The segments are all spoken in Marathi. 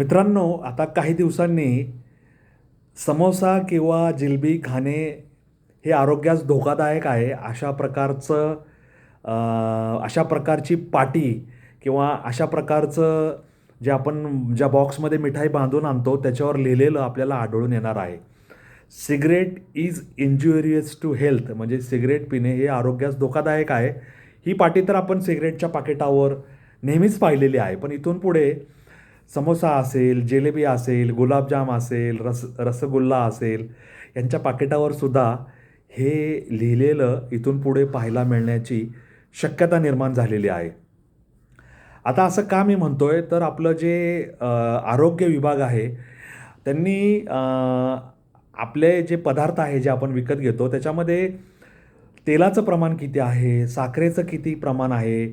मित्रांनो आता काही दिवसांनी समोसा किंवा जिलबी खाणे हे आरोग्यास धोकादायक आहे. अशा प्रकारचं अशा प्रकारची पाटी किंवा अशा प्रकारचं जे आपण ज्या बॉक्समध्ये मिठाई बांधून आणतो त्याच्यावर लिहिलेलं आपल्याला आढळून येणार आहे. Cigarette is injurious to health म्हणजे सिगरेट पिणे हे आरोग्यास धोकादायक आहे. ही पाटी तर आपण सिगरेटच्या पाकिटावर नेहमीच पाहिलेली आहे. पण इथून पुढे समोसा असेल जिलेबी असेल गुलाबजाम असेल रस रसगुल्ला असेल यांच्या पाकिटावर सुद्धा हे लिहिलेलं इथून पुढे पाहायला मिळण्याची शक्यता निर्माण झालेली आहे. आता असं का मी म्हणतो आहे तर आपलं जे आरोग्य विभाग आहे त्यांनी आपले जे पदार्थ आहे जे आपण विकत घेतो त्याच्यामध्ये तेलाचं प्रमाण किती आहे? साखरेचं किती प्रमाण आहे?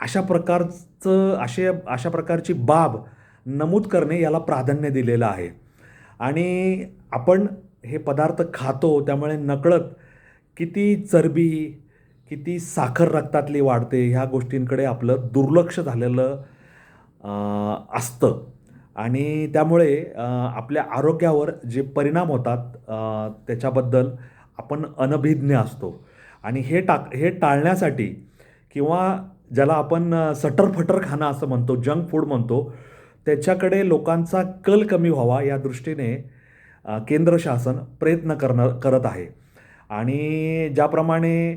अशा प्रकारचं असे अशा प्रकारची बाब नमूद करणे याला प्राधान्य दिलेलं आहे. आणि आपण हे पदार्थ खातो त्यामुळे नकळत किती चरबी किती साखर रक्तातली वाढते ह्या गोष्टींकडे आपलं दुर्लक्ष झालेलं असतं. आणि त्यामुळे आपल्या आरोग्यावर जे परिणाम होतात त्याच्याबद्दल आपण अनभिज्ञ असतो. आणि हे टाक हे टाळण्यासाठी किंवा ज्याला आपण सटर फटर खाणं असं म्हणतो जंक फूड म्हणतो त्याच्याकडे लोकांचा कल कमी व्हावा या दृष्टीने केंद्र शासन प्रयत्न करणं करत आहे. आणि ज्याप्रमाणे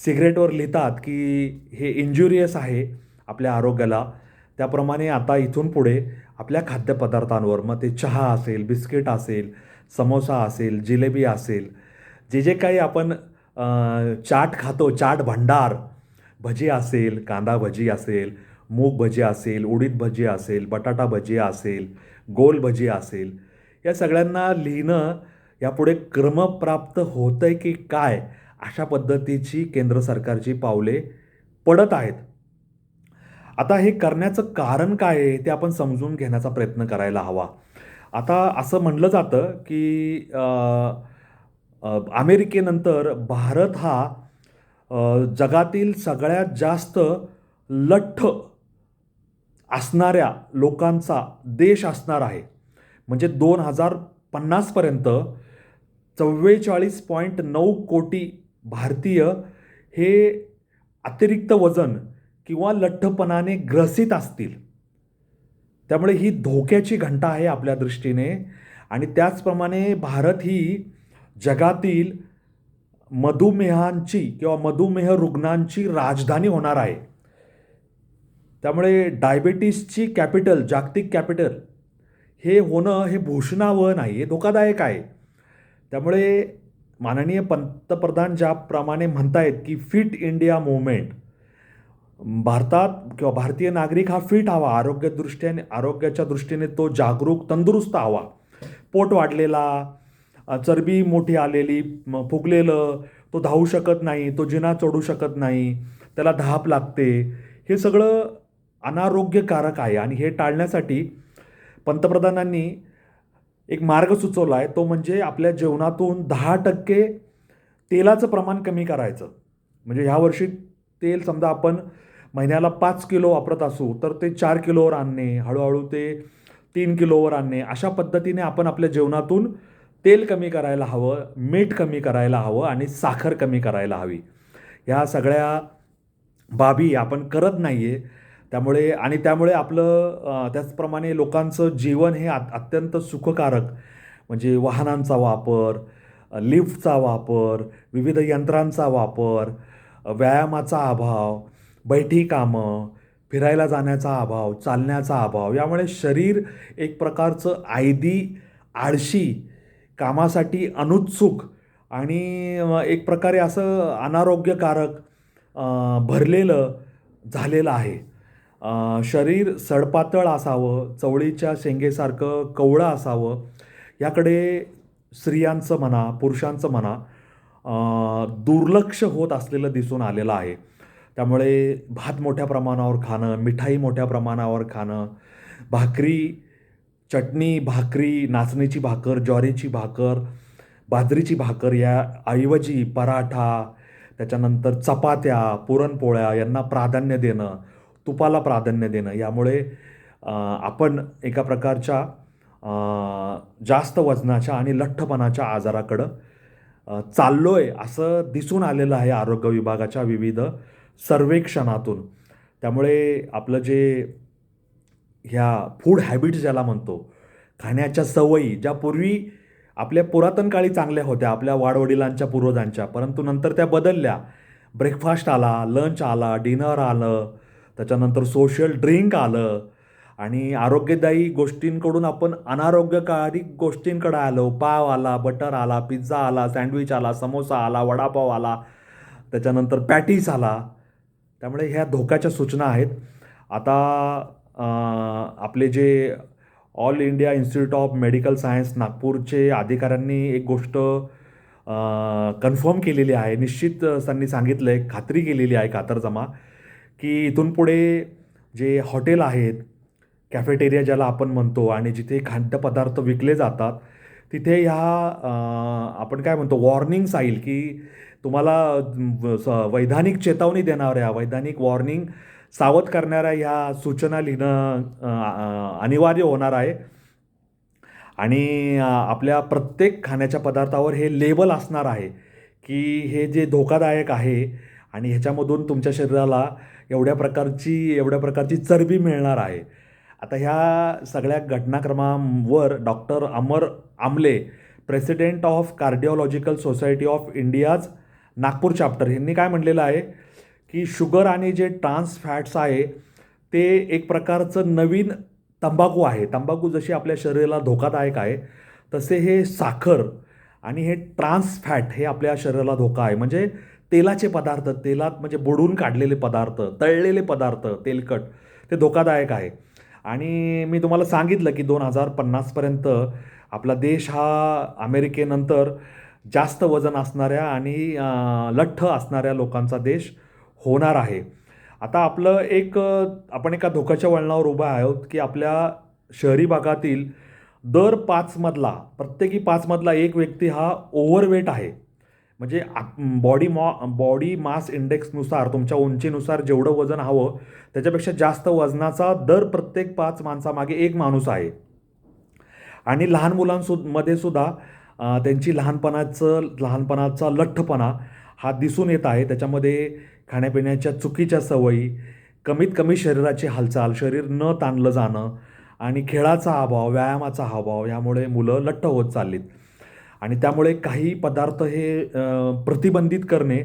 सिगरेटवर लिहितात की हे इंजुरियस आहे आपल्या आरोग्याला त्याप्रमाणे आता इथून पुढे आपल्या खाद्यपदार्थांवर मग ते चहा असेल बिस्किट असेल समोसा असेल जिलेबी असेल जे जे काही आपण चाट खातो चाट भंडार भजी असेल कांदा भजी असेल मूग भजी असेल उडीद भजी असेल बटाटा भजी असेल गोल भजी असेल या सगळ्यांना लिहिणं यापुढे क्रमप्राप्त होतं आहे की काय अशा पद्धतीची केंद्र सरकारची पावले पडत आहेत. आता हे करण्याचं कारण काय आहे ते आपण समजून घेण्याचा प्रयत्न करायला हवा. आता असं म्हणलं जातं की अमेरिकेनंतर भारत हा जगातील सगळ्यात जास्त लठ्ठ असणाऱ्या लोकांचा देश असणार आहे. म्हणजे दोन हजार पन्नासपर्यंत चव्वेचाळीस पॉईंट नऊ कोटी भारतीय हे अतिरिक्त वजन किंवा लठ्ठपणाने ग्रसित असतील. त्यामुळे ही धोक्याची घंटा आहे आपल्या दृष्टीने. आणि त्याचप्रमाणे भारत ही जगातील मधुमेहांची किंवा मधुमेह रुग्णांची राजधानी होणार आहे. त्यामुळे डायबेटीसची कॅपिटल जागतिक कॅपिटल हे होणं हे भूषणावं नाही हे धोकादायक आहे. त्यामुळे माननीय पंतप्रधान ज्याप्रमाणे म्हणतायत की फिट इंडिया मुवमेंट भारतात किंवा भारतीय नागरिक हा फिट हवा आरोग्यदृष्ट्याने आरोग्याच्या दृष्टीने तो जागरूक तंदुरुस्त हवा. पोट वाढलेला चरबी मोठी आलेली फुगलेलं तो धावू शकत नाही तो जिना चढू शकत नाही त्याला धाप लागते. हे सगळं अनारोग्यकारक आहे आणि हे टाळण्यासाठी पंतप्रधानांनी एक मार्ग सुचवला आहे. तो म्हणजे आपल्या जेवणातून दहा टक्के तेलाचं प्रमाण कमी करायचं. म्हणजे ह्या वर्षी तेल समजा आपण महिन्याला पाच किलो वापरत असू तर ते चार किलोवर आणणे हळूहळू ते तीन किलोवर आणणे अशा पद्धतीने आपण आपल्या जेवणातून तेल कमी करायला हवं मीठ कमी करायला हवं आणि साखर कमी करायला हवी. ह्या सगळ्या बाबी आपण करत नाही आहे त्यामुळे आणि त्यामुळे आपलं त्याचप्रमाणे लोकांचं जीवन हे अत अत्यंत सुखकारक. म्हणजे वाहनांचा वापर लिफ्टचा वापर विविध यंत्रांचा वापर व्यायामाचा अभाव बैठी कामं फिरायला जाण्याचा अभाव चालण्याचा अभाव यामुळे शरीर एक प्रकारचं आयदी आळशी कामासाठी अनुत्सुक आणि एक प्रकारे असं अनारोग्यकारक भरलेलं झालेलं आहे. शरीर सडपातळ असावं चवळीच्या शेंगेसारखं कवळं असावं याकडे स्त्रियांचं म्हणा पुरुषांचं म्हणा दुर्लक्ष होत असलेलं दिसून आलेलं आहे. त्यामुळे भात मोठ्या प्रमाणावर खाणं मिठाई मोठ्या प्रमाणावर खाणं भाकरी चटणी भाकरी नाचणीची भाकर ज्वारीची भाकर बाजरीची भाकर या ऐवजी पराठा त्याच्यानंतर चपात्या पुरणपोळ्या यांना प्राधान्य देणं तुपाला प्राधान्य देणं. यामुळे आपण एका प्रकारच्या जास्त वजनाच्या आणि लठ्ठपणाच्या आजाराकडं चाललो आहे असं दिसून आलेलं आहे आरोग्य विभागाच्या विविध सर्वेक्षणातून. त्यामुळे आपलं जे ह्या फूड हॅबिट्स ज्याला म्हणतो खाण्याच्या सवयी ज्या पूर्वी आपल्या पुरातन काळी चांगल्या होत्या आपल्या वाडवडिलांच्या पूर्वजांच्या परंतु नंतर त्या बदलल्या. ब्रेकफास्ट आला लंच आला डिनर आलं त्याच्यानंतर सोशल ड्रिंक आलं. आणि आरोग्यदायी गोष्टींकडून आपण अनारोग्यकारी गोष्टींकडे आलो. पाव आला बटर आला पिझ्झा आला सँडविच आला समोसा आला वडापाव आला. त्याच्यानंतर पॅटीस आला. त्यामुळे ह्या धोक्याच्या सूचना आहेत. आता आपले जे All India Institute of Medical Science नागपूरचे अधिकाऱ्यांनी एक गोष्ट कन्फर्म केलेली आहे. निश्चित त्यांनी सांगितलं आहे खात्री केलेली आहे कातरजमा. की इथून पुढे जे हॉटेल आहेत कॅफेटेरिया ज्याला आपण म्हणतो आणि जिथे खाद्यपदार्थ विकले जातात तिथे ह्या आपण काय म्हणतो वॉर्निंग साईल की तुम्हाला स- वैधानिक चेतावणी देणाऱ्या वैधानिक वॉर्निंग सावध करणाऱ्या ह्या सूचना लिहिणं अनिवार्य होणार आहे. आणि आपल्या प्रत्येक खाण्याच्या पदार्थावर हे लेबल असणार आहे की हे जे धोकादायक आहे आणि ह्याच्यामधून तुमच्या शरीराला एवढ्या प्रकारची एवढ्या प्रकारची चरबी मिळणार आहे. आता ह्या सगळ्या घटनाक्रमांवर doctor Amar Amle president of cardiological society of India's Nagpur chapter ह्यांनी काय म्हणलेलं आहे की शुगर आणि जे ट्रान्स फॅट्स आहे ते एक प्रकारचं नवीन तंबाखू आहे. तंबाखू जशी आपल्या शरीराला धोकादायक आहे तसे हे साखर आणि हे ट्रान्स फॅट हे आपल्या शरीराला धोका आहे. म्हणजे तेलाचे पदार्थ तेलात म्हणजे बुडून काढलेले पदार्थ तळलेले पदार्थ तेलकट ते धोकादायक आहे. आणि मी तुम्हाला सांगितलं की दोन हजार पन्नासपर्यंत आपला देश हा अमेरिकेनंतर जास्त वजन असणाऱ्या आणि लठ्ठ असणाऱ्या लोकांचा देश होणार आहे. आता आपलं एक आपण एका धोक्याच्या वळणावर उभा आहोत की आपल्या शहरी भागातील दर पाचमधला प्रत्येकी पाचमधला एक व्यक्ती हा ओव्हरवेट आहे. म्हणजे बॉडी मॉ बॉडी मास इंडेक्सनुसार तुमच्या उंचीनुसार जेवढं वजन हवं त्याच्यापेक्षा जास्त वजनाचा दर प्रत्येक पाच माणसामागे एक माणूस आहे. आणि लहान मुलांसु मध्ये सुद्धा त्यांची लहानपणाचं लहानपणाचा लठ्ठपणा हा दिसून येत आहे. त्याच्यामध्ये खाण्यापिण्याच्या चुकीच्या सवयी कमीत कमी शरीराची हालचाल शरीर न ताणलं जाणं आणि खेळाचा अभाव व्यायामाचा अभाव यामुळे मुलं लठ्ठ होत चाललीत. आणि त्यामुळे काही पदार्थ हे प्रतिबंधित करणे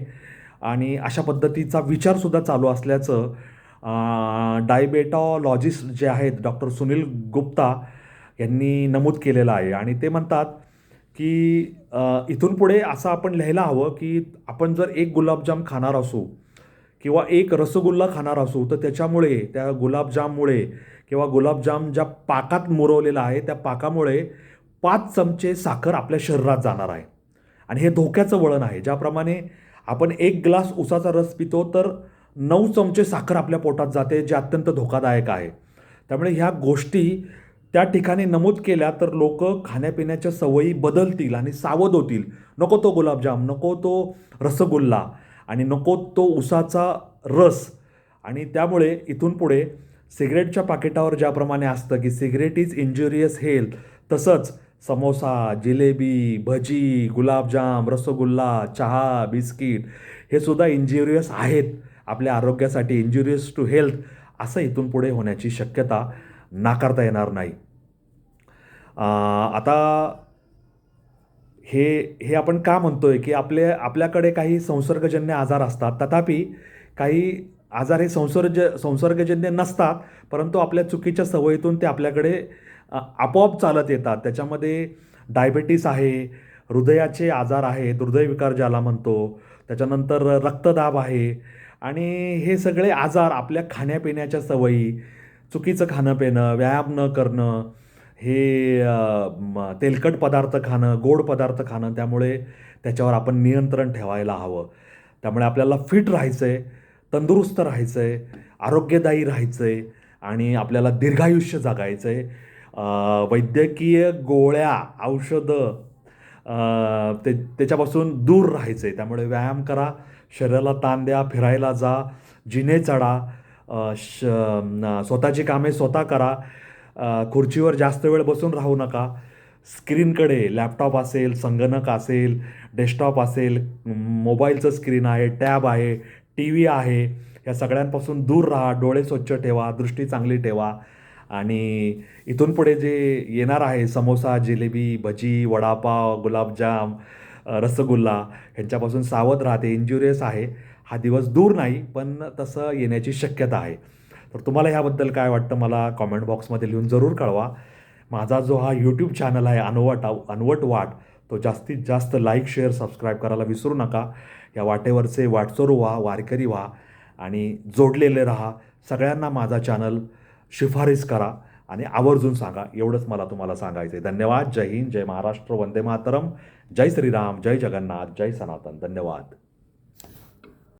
आणि अशा पद्धतीचा विचारसुद्धा चालू असल्याचं डायबेटॉलॉजिस्ट जे आहेत डॉक्टर सुनील गुप्ता यांनी नमूद केलेलं आहे. आणि ते म्हणतात की इथून पुढे असं आपण लिहायला हवं की आपण जर एक गुलाबजाम खाणार असू किंवा एक रसगुल्ला खाणार असू तर त्याच्यामुळे त्या गुलाबजाममुळे किंवा गुलाबजाम ज्या पाकात मुरवलेला आहे त्या पाकामुळे पाच चमचे साखर आपल्या शरीरात जाणार आहे. आणि हे धोक्याचं वळण आहे. ज्याप्रमाणे आपण एक ग्लास उसाचा रस पितो तर नऊ चमचे साखर आपल्या पोटात जाते जे अत्यंत धोकादायक आहे. त्यामुळे ह्या गोष्टी त्या ठिकाणी नमूद केल्या तर लोक खाण्यापिण्याच्या सवयी बदलतील आणि सावध होतील. नको तो गुलाबजाम नको तो रसगुल्ला आणि नको तो उसाचा रस. आणि त्यामुळे इथून पुढे सिगरेटच्या पाकिटावर ज्याप्रमाणे असतं की सिगरेट इज इंजुरियस हेल्थ तसंच समोसा जिलेबी भजी गुलाबजाम रसगुल्ला चहा बिस्किट हे सुद्धा इंजुरियस आहेत. आपल्या आरोग्यासाठी इंजुरियस टू हेल्थ असं इथून पुढे होण्याची शक्यता नाकारता येणार नाही. आता हे हे आपण का म्हणतो आहे की आपले आपल्याकडे काही संसर्गजन्य आजार असतात. तथापि काही आजार हे संसर्ग संसर्गजन्य नसतात परंतु आपल्या चुकीच्या सवयीतून ते आपल्याकडे आपोआप चालत येतात. त्याच्यामध्ये डायबेटीस आहे हृदयाचे आजार आहेत हृदयविकार ज्याला म्हणतो त्याच्यानंतर रक्तदाब आहे आणि हे सगळे आजार आपल्या खाण्यापिण्याच्या सवयी चुकीचं खाणं पिणं व्यायाम न करणं हे तेलकट पदार्थ खाणं गोड पदार्थ खाणं त्यामुळे त्याच्यावर आपण नियंत्रण ठेवायला हवं. त्यामुळे आपल्याला फिट राहायचं आहे तंदुरुस्त राहायचं आहे आरोग्यदायी राहायचं आहे आणि आपल्याला दीर्घायुष्य जगायचं आहे वैद्यकीय गोळ्या औषधं ते त्याच्यापासून दूर राहायचं आहे त्यामुळे व्यायाम करा शरीराला ताण द्या फिरायला जा जिने चढा श स्वतःची कामे स्वतः करा. खुर्चीवर जास्त वेळ बसून राहू नका. स्क्रीनकडे लॅपटॉप असेल संगणक असेल डेस्कटॉप असेल मोबाईलचं स्क्रीन आहे टॅब आहे टी व्ही आहे या सगळ्यांपासून दूर राहा डोळे स्वच्छ ठेवा दृष्टी चांगली ठेवा. आणि इथून पुढे जे येणार आहे समोसा जिलेबी भजी वडापाव गुलाबजाम रसगुल्ला ह्यांच्यापासून सावध राहते. इंज्युरियस आहे. हा दिवस दूर नाही पण तसं येण्याची शक्यता आहे. तर तुम्हाला ह्याबद्दल काय वाटतं मला कॉमेंट बॉक्समध्ये लिहून जरूर कळवा. माझा जो हा यूट्यूब चॅनल आहे अनवट अनवट वाट तो जास्तीत जास्त लाईक शेअर सबस्क्राईब करायला विसरू नका. या वाटेवरचे वाटचोरू व्हा वारकरी व्हा आणि जोडलेले राहा. सगळ्यांना माझा चॅनल शिफारस करा आणि आवर्जून सांगा. एवढंच मला तुम्हाला सांगायचं आहे धन्यवाद. जय हिंद. जय महाराष्ट्र. वंदे मातरम. जय श्रीराम. जय जगन्नाथ. जय सनातन. धन्यवाद.